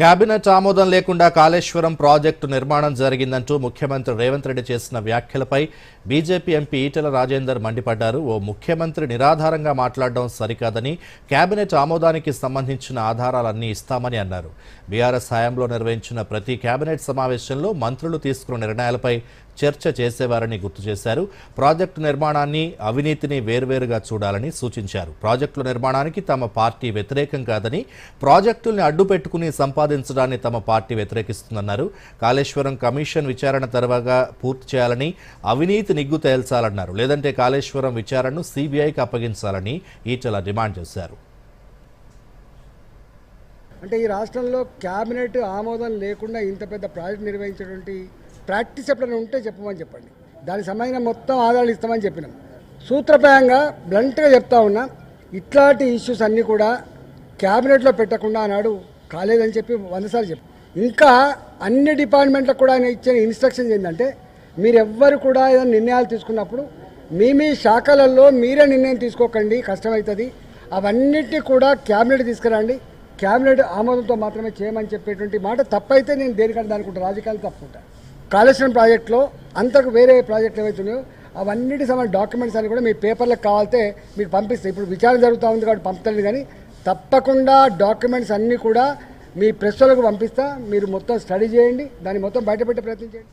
Cabinet ఆమోదం లేకుండా Kaleshwaram project నిర్మాణం జరిగిందంటూ ముఖ్యమంత్రి రేవంత్ రెడ్డి చేసిన వ్యాఖ్యలపై బీజేపీ ఎంపీ ఈటెల రాజేందర్ మండిపడ్డారు. ఓ ముఖ్యమంత్రి నిరాధారంగా మాట్లాడడం సరికాదని కేబినెట్ ఆమోదానికి సంబంధించిన ఆధారాలన్నీ ఇస్తామని అన్నారు. బీఆర్ఎస్ హయాంలో నిర్వహించిన ప్రతి కేబినెట్ సమావేశంలో మంత్రులు తీసుకున్న నిర్ణయాలపై చర్చ చేసేవారని గుర్తు చేశారు. ప్రాజెక్టు నిర్మాణాన్ని అవినీతిని వేర్వేరుగా చూడాలని సూచించారు. ప్రాజెక్టుల నిర్మాణానికి తమ పార్టీ వ్యతిరేకం కాదని ప్రాజెక్టుల్ని అడ్డుపెట్టుకుని సంపాదించడాన్ని తమ పార్టీ వ్యతిరేకిస్తుందన్నారు. కాళేశ్వరం కమిషన్ విచారణ తర్వాత పూర్తి చేయాలని అవినీతి నిగ్గు తేల్చాలన్నారు. లేదంటే కాళేశ్వరం విచారణను సిబిఐకి అప్పగించాలని ఈటల డిమాండ్ చేశారు. అంటే ఈ రాష్ట్రంలో క్యాబినెట్ ఆమోదం లేకుండా ఇంత పెద్ద ప్రాజెక్ట్ నిర్వహించడం ప్రాక్టీస్ ఎప్పుడైనా ఉంటే చెప్పమని చెప్పండి. దానికి సంబంధించిన మొత్తం ఆధారాలు ఇస్తామని చెప్పినాం. సూత్రప్రాయంగా బ్లంట్గా చెప్తా ఉన్నా ఇట్లాంటి ఇష్యూస్ అన్నీ కూడా క్యాబినెట్లో పెట్టకుండా ఆనాడు కాలేదని చెప్పి వందసార్లు చెప్పి. ఇంకా అన్ని డిపార్ట్మెంట్లకు కూడా ఆయన ఇచ్చిన ఇన్స్ట్రక్షన్స్ ఏంటంటే మీరు ఎవ్వరు కూడా ఏదైనా నిర్ణయాలు తీసుకున్నప్పుడు మీ మీ శాఖలలో మీరే నిర్ణయం తీసుకోకండి కష్టమవుతుంది. అవన్నిటిని కూడా క్యాబినెట్ తీసుకురండి. క్యాబినెట్ ఆమోదంతో మాత్రమే చేయమని చెప్పేటువంటి మాట తప్పైతే నేను దేనికంటే దానికి రాజకీయాలు తప్పుకుంటాను కాళేశ్వరం ప్రాజెక్టులో అంతకు వేరే ప్రాజెక్టులు ఏవైతే ఉన్నాయో అవన్నిటి సంబంధించిన డాక్యుమెంట్స్ అన్ని కూడా మీ పేపర్లకు కావాలితే మీకు పంపిస్తాయి ఇప్పుడు విచారణ జరుగుతూ ఉంది కాబట్టి పంపుతుంది కానీ తప్పకుండా డాక్యుమెంట్స్ అన్నీ కూడా మీ ప్రెస్ వాళ్ళకు పంపిస్తా. మీరు మొత్తం స్టడీ చేయండి. దాన్ని మొత్తం బయటపెట్టే ప్రయత్నం చేయండి.